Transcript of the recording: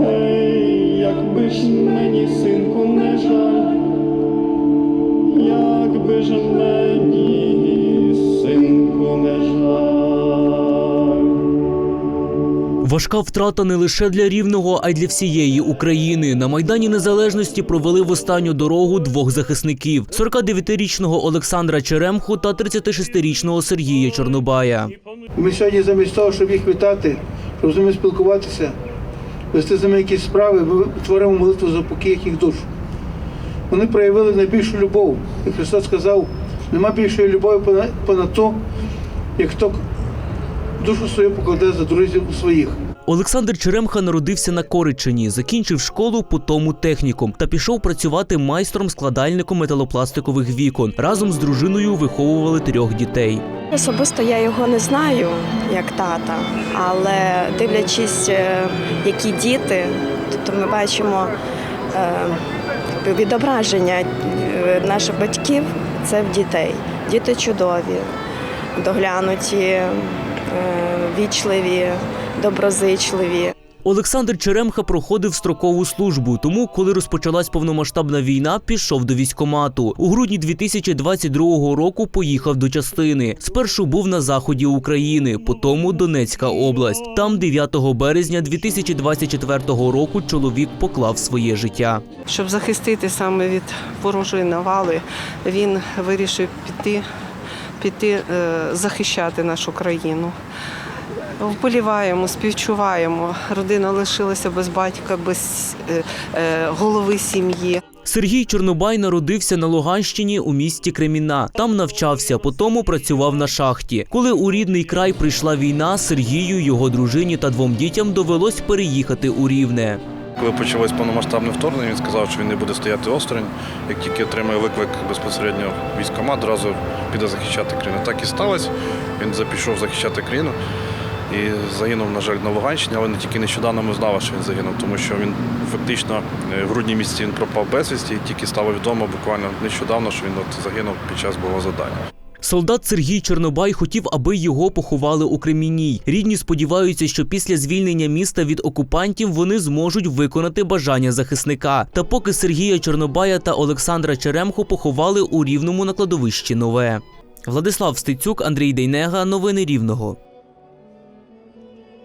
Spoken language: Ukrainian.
Гей, якби ж мені, синку, не жаль, якби ж мені, синку, не жаль. Важка втрата не лише для рівного, а й для всієї України. На майдані Незалежності провели в останню дорогу двох захисників: 49-річного Олександра Черемху та 36-річного Сергія Чорнобая. Ми сьогодні замість того, щоб їх вітати, щоб спілкуватися, вести з ними якісь справи, ми творимо молитву за покій їхніх душ. Вони проявили найбільшу любов. І Христос сказав, нема більшої любові понад то, як хто душу свою покладе за друзів своїх. Олександр Черемха народився на Коричині, закінчив школу, потім технікум та пішов працювати майстром-складальником металопластикових вікон. Разом з дружиною виховували трьох дітей. Особисто я його не знаю як тата, але дивлячись, е, які діти, тобто ми бачимо е, відображення е, наших батьків це в дітей. Діти чудові, доглянуті, вічливі, доброзичливі. Олександр Черемха проходив строкову службу, тому, коли розпочалась повномасштабна війна, пішов до військкомату. У грудні 2022 року поїхав до частини. Спершу був на заході України, потім Донецька область. Там 9 березня 2024 року чоловік поклав своє життя. Щоб захистити саме від ворожої навали, він вирішив піти, піти е, захищати нашу країну. Вболіваємо, співчуваємо. Родина лишилася без батька, без е, е, голови сім'ї. Сергій Чорнобай народився на Луганщині у місті Креміна. Там навчався, потім працював на шахті. Коли у рідний край прийшла війна, Сергію, його дружині та двом дітям довелось переїхати у Рівне. Коли почалось повномасштабне вторгнення, він сказав, що він не буде стояти осторонь. Як тільки отримає виклик безпосередньо військкомат, одразу піде захищати країну. Так і сталося. Він запішов захищати країну і загинув, на жаль, на Луганщині, але не тільки нещодавно ми знали, що він загинув, тому що він фактично е, в грудні місяці він пропав безвісті, і тільки стало відомо буквально нещодавно, що він от загинув під час бойового завдання. Солдат Сергій Чорнобай хотів, аби його поховали у Кремінній. Рідні сподіваються, що після звільнення міста від окупантів вони зможуть виконати бажання захисника. Та поки Сергія Чорнобая та Олександра Черемхо поховали у рівному на кладовищі нове. Владислав Стецюк, Андрій Дейнега. Новини Рівного.